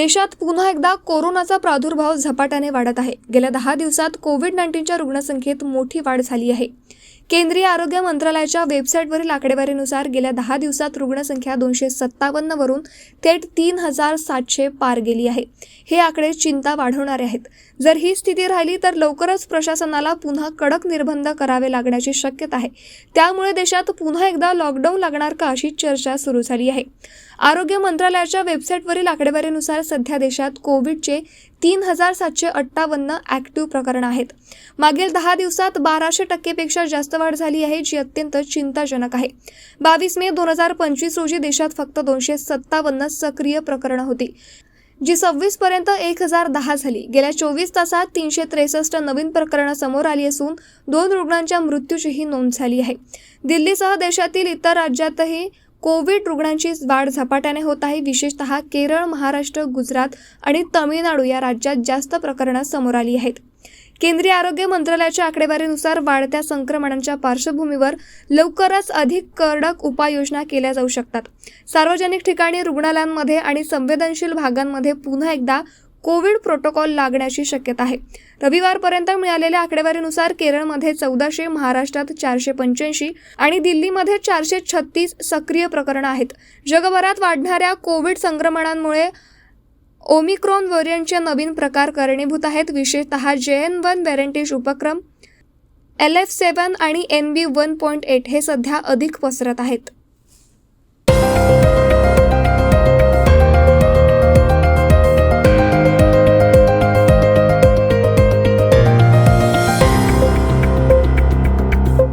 देशात पुन्हा एकदा कोरोनाचा प्रादुर्भाव झपाट्याने वाढत आहे. गेल्या दहा दिवसात कोविड नाईन्टीनच्या रुग्णसंख्येत मोठी वाढ झाली आहे. केंद्रीय आरोग्य मंत्रालयाच्या वेबसाईटवरील आकडेवारीनुसार गेल्या दहा दिवसात रुग्णसंख्या दोनशे सत्तावन्नवरून थेट तीन हजार सातशे पार गेली आहे. हे आकडे चिंता वाढवणारे आहेत. जर ही स्थिती राहिली तर लवकरच प्रशासनाला पुन्हा कडक निर्बंध करावे लागण्याची शक्यता आहे. त्यामुळे देशात पुन्हा एकदा लॉकडाऊन लागणार का अशी चर्चा सुरू झाली आहे. आरोग्य मंत्रालयाच्या वेबसाईटवरील आकडेवारीनुसार सध्या देशात कोविडचे तीन हजार सातशे अठ्ठावन्न ॲक्टिव्ह प्रकरण आहेत. मागील दहा दिवसात बाराशे टक्केपेक्षा जास्त वाढ झाली आहे जी अत्यंत चिंताजनक आहे. बावीस मे दोन हजार पंचवीस रोजी देशात फक्त दोनशे सत्तावन्न सक्रिय प्रकरणं होती जी सव्वीस पर्यंत एक हजार दहा झाली. गेल्या चोवीस तासात तीनशे त्रेसष्ट नवीन प्रकरणं समोर आली असून दोन रुग्णांच्या मृत्यूचीही नोंद झाली आहे. दिल्लीसह देशातील इतर राज्यातही कोविड रुग्णांची वाढ झपाट्याने होत आहे. विशेषतः केरळ महाराष्ट्र गुजरात आणि तमिळनाडू या राज्यात जास्त प्रकरणं समोर आली आहेत. केंद्रीय आरोग्य मंत्रालयाच्या आकडेवारीनुसार वाढत्या संक्रमणांच्या पार्श्वभूमीवर लवकरच अधिक कडक उपाययोजना केल्या जाऊ शकतात. सार्वजनिक ठिकाणी रुग्णालयांमध्ये आणि संवेदनशील भागांमध्ये पुन्हा एकदा कोविड प्रोटोकॉल लागण्याची शक्यता आहे. रविवारपर्यंत मिळालेल्या आकडेवारीनुसार केरळमध्ये चौदाशे महाराष्ट्रात चारशे पंच्याऐंशी आणि दिल्लीमध्ये चारशे छत्तीस सक्रिय प्रकरणं आहेत. जगभरात वाढणाऱ्या कोविड संक्रमणांमुळे ओमिक्रॉन व्हेरियंटचे नवीन प्रकार कारणीभूत आहेत. विशेषतः जे एन वन वेरेंटेज उपक्रम एल एफ सेवन आणि N B one point eight हे सध्या अधिक पसरत आहेत.